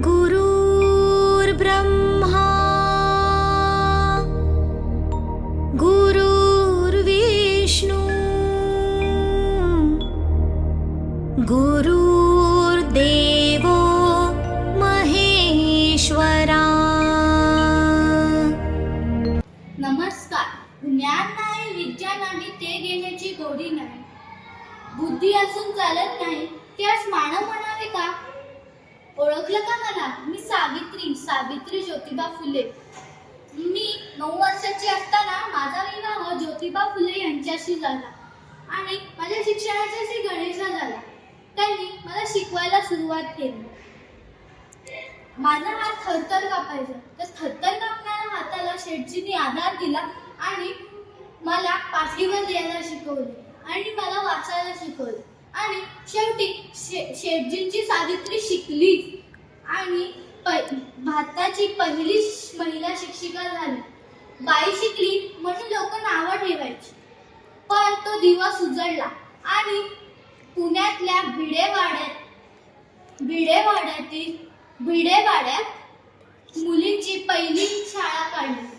गुरुर्ब्रह्मा गुरुर्विष्णू गुरुर्देवो महेश्वरा। नमस्कार ज्ञान नाही विद्या नाही ते घेण्याची गोडी नाही. बुद्धी असून चालत नाही त्यास मानव म्हणावे का? ओळखलं का मला? मी सावित्री सावित्री ज्योतिबा फुले. मी नऊ वर्षाची असताना माझा विवाह ज्योतिबा फुले यांच्याशी झाला आणि माझ्या शिक्षणाच्याशी गणेशा झाला. त्यांनी मला शिकवायला सुरुवात केली. माझा हात थरथर कापायचा. तर थरथर कापणाऱ्या हाताला शेठजींनी आधार दिला आणि मला पाठीवर लिहायला शिकवले आणि मला वाचायला शिकवले. आणि शेवटी शे शेटजींची सावित्री शिकली. आणि प- भारताची पहिली महिला शिक्षिका झाली. बाई शिकली म्हणून लोक नावं ठेवायची. पण तो दिवस उजळला आणि पुण्यातल्या भिडेवाड्यात भिडेवाड्यातील भिडेवाड्यात मुलींची पहिली शाळा काढली.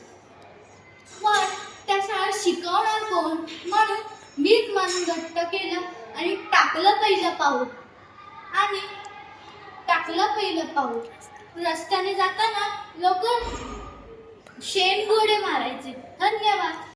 पण त्या शाळा शिकवणार कोण? म्हणून मीच मन घट्ट केलं. टाकलं पहिलं पाऊल. आणि टाकलं पहिलं पाऊल. रस्त्याने जाताना लोक शेण गोडे मारायचे. धन्यवाद.